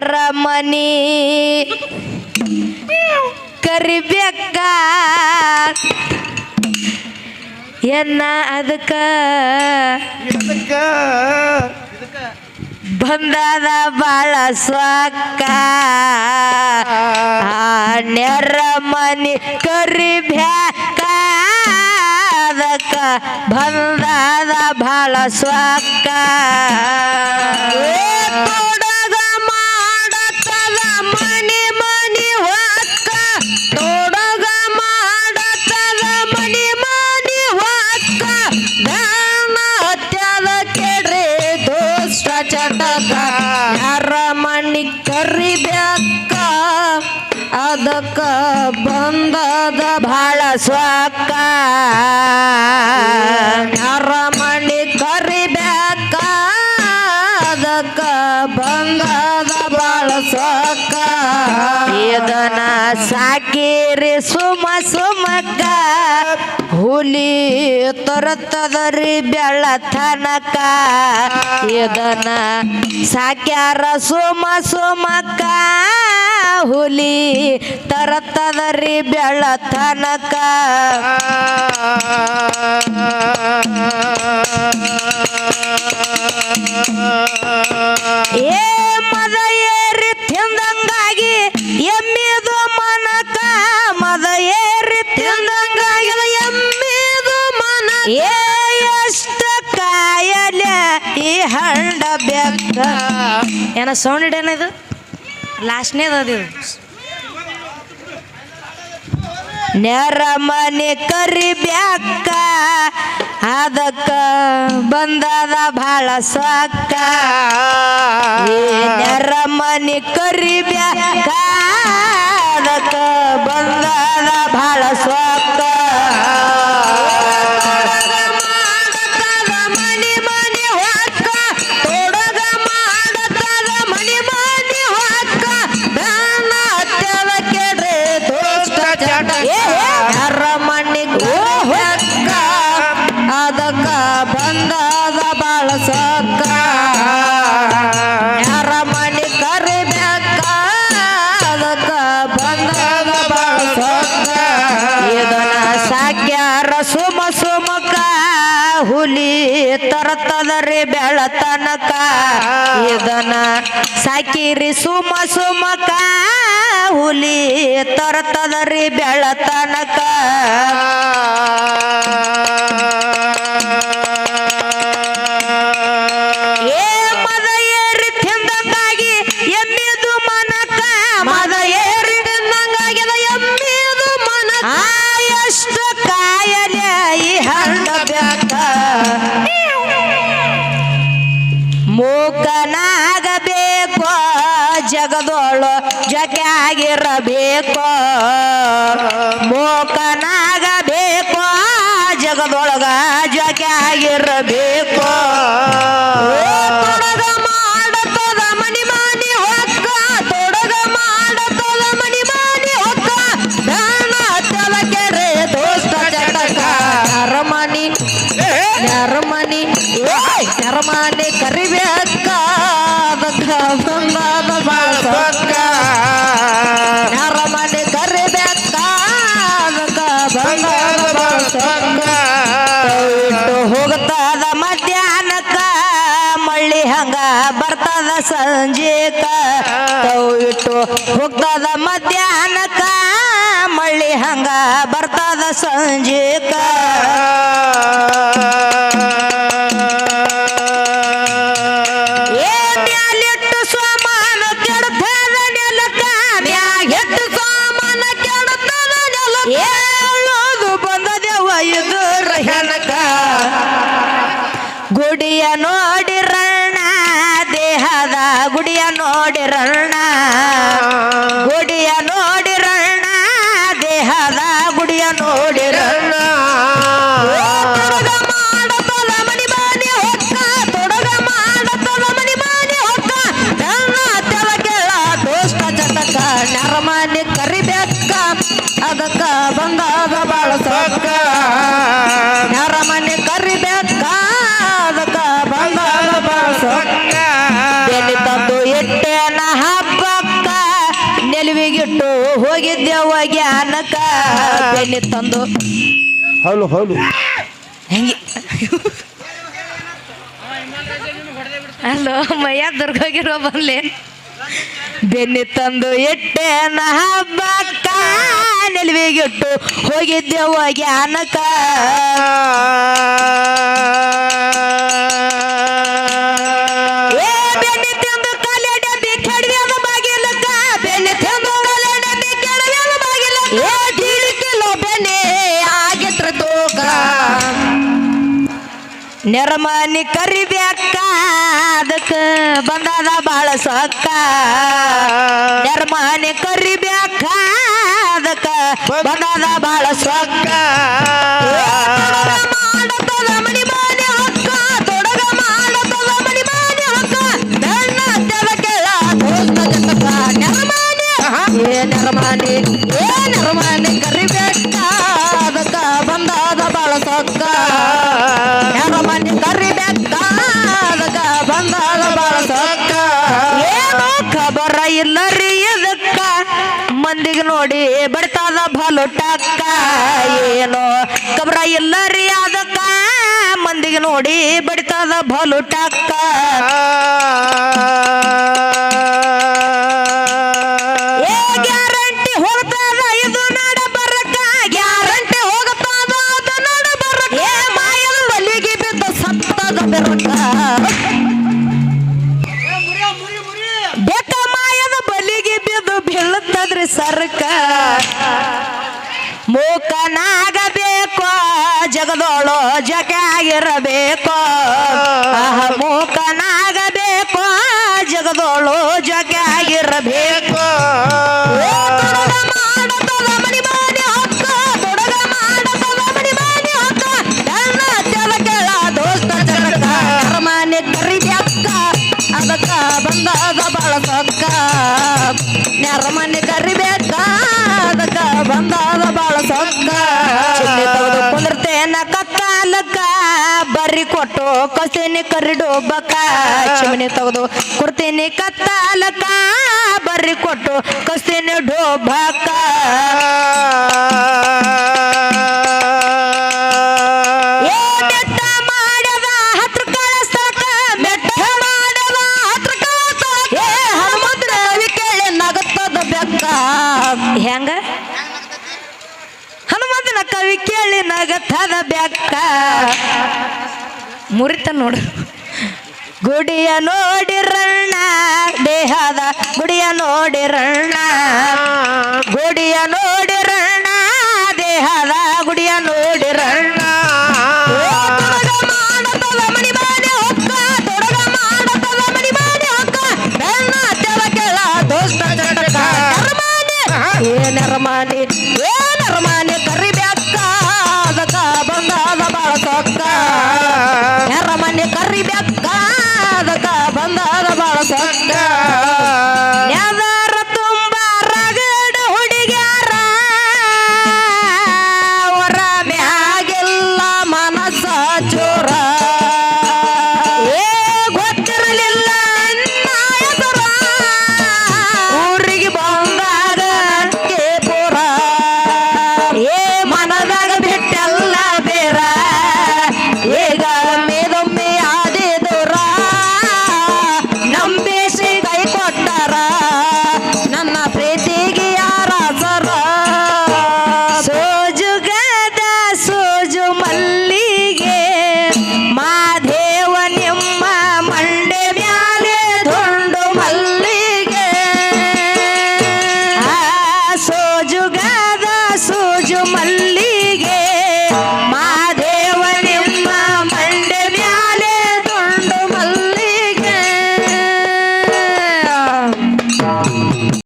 ರಮಣಿ. ಕರಿಬೇಕ. ಎನ್ನ ಅದಕ್ಕ? ಬಂದದ ಬಾಳ ಸ್ವಕ್ಕ ನೆರಮನಿ ಕರಿಬೇಕ. ಅದಕ್ಕ ಬಂದದ ಬಾಳ ಸ್ವಕ್ಕ ಸ್ವಕ್ಕ ಯಾರ ಮನಿ ಕರಿಬೇಕ ಅದಕ್ಕ ಬಂದದ ಬಾಳ ಸೊಕ್ಕ ಇದನ ಸಾಕಿರಿ ಸುಮ ಸುಮಕ್ಕ. ಹುಲಿ ತೊರತದರಿ ಬೆಳ ತನಕ. ಇದನ ಸಾಕ್ಯಾರ ಸುಮ ಸುಮಕ್ಕ. ಹುಲಿ ತರತದರಿ ಬೆಳತನಕ ಏ ಮದ ಏರಿ ತಿಂದಂಗಾಗಿ ಎಮ್ಮಿದು ಮನಕ. ಮದ ಏರಿ ತಿಂದಂಗಾಗಿ ಎಮ್ಮಿದು ಮನ ಏ ಎಷ್ಟ ಕಾಯಲ ಈ ಹಂಡ ಬೆಕ್ಕ ಏನ ಸೌಂಡ್ ಲಾಸ್ಟ್ನೇದು ಅದು ಇದು. ನೆರಮನೆ ಕರಿಬ್ಯಾಕ ಅದಕ್ಕ ಬಂದದ ಭಾಳ ಸೊಕ್ಕ ಏ ನೆರಮನೆ ಕರಿಬ್ಯಾಕ ಅದಕ್ಕ ಬಂದದ ಭಾಳ ತರತದರಿ ಬೆಳತನಕ ಇದನ್ನ ಸಾಕಿರಿ ಸುಮ ಸುಮಕ ಹುಲಿ ತರತದರಿ ಬೆಳತನಕ ಜಗದೋಳು ಜಗ್ಯಾಗಿರಬೇಕು ಮೋಕನಾಗಬೇಕು. ಜಗದೊಳಗ ಜಗ್ಯಾಗಿರಬೇಕು ಆಗಿರಬೇಕು. ಮನಿ ಸಂಜೆಕ ತವ್ ಇಟ್ಟು ಹೋಗ್ತದ ಮಧ್ಯಾಹ್ನಕ್ಕ ಮಳ್ಳಿ ಹಂಗ ಬರ್ತದ ಸಂಜೆಕ ಗುಡಿಯ ನೋಡಿರಣ್ಣ. ಗುಡಿಯ ನೋಡಿರಣ್ಣ. ದೇಹದ ಗುಡಿಯ ನೋಡಿರಣ್ಣ. ನರಮನಿ ಕರಿಬೇಕ ಅದಕ್ಕ ಬಂದಾಗ ಬಾಳ ಸೊಕ್ಕ ಹೋಗಿದ್ದೆವ ಜ್ಞಾನಕ ಬೆನ್ನಿ ತಂದು. ಹೌದು ಹೌದು. ಹೆಂಗೆ? ಅಲ್ಲೋ ಮಯ್ಯ ದುರ್ಗೋಗಿರೋ ಬಂದ್ಲೆ. ಬೆನ್ನಿ ತಂದು ಎಟ್ಟೆ ಹಬ್ಬಕ್ಕ ನೆಲವಿಗಿಟ್ಟು ಹೋಗಿದ್ದೆವ ಜ್ಞಾನಕ ನೆರಮನಿ ಕರಿಬೇಕ ಅದಕ್ಕ ಬಂದದ ಬಾಳ ಸೊಕ್ಕ. ನೆರಮನಿ ಕರಿಬೇಕ ಅದಕ್ಕ ಬಂದದ ಬಾಳ ಸೊಕ್ಕ. ಮಾಡತದ ಏ ಮನೆ ಮಂದಿಗೆ ನೋಡಿ ಭಲು ಟಕ್ಕ ಏನೋ ಕಬ್ರ ಇಲ್ಲ ರೀ ಅದಕ್ಕ? ಮಂದಿಗೆ ನೋಡಿ ಬಡ್ತದ ಬಲುಟಕ್ಕ. ನನ್ನ ತೆಲ ಕೆಳ ದೋಸ್ತ ಜಗದೋಳು ಅರಮನೆ ಕರಿಬೇಕ, ಅದಕ್ಕ ಬಂದದ ಬಾಳ ಸೊಕ್ಕ ನೆರಮನೆ ಹತ್ರ ಕೊಸ್ತೀನಿ ಬೆಟ್ಟ ಬಕ ಚಿಮಣಿ ತೆಗೆದು ಕೊಡ್ತೀನಿ ಹನುಮಂತರ ಕವಿ ಕೇಳಿ ನಗತ್ತದ ಬೆಕ್ಕ. ಹೆಂಗ? ಹನುಮಂತನ ಕವಿ ಕೇಳಿ ನಗತ್ತದ ಬೆಕ್ಕ. ಮುರಿತ ನೋಡು. ಗುಡಿಯ ನೋಡಿರಣ್ಣ ದೇಹದ ಗುಡಿಯ ನೋಡಿರಣ್ಣ ಗುಡಿಯ ನೋಡಿರಣ್ಣ ದೇಹದ ಗುಡಿಯ ನೋಡಿರಣ್ಣ ಏ ತೊಡಗ ನರಮಾನಿ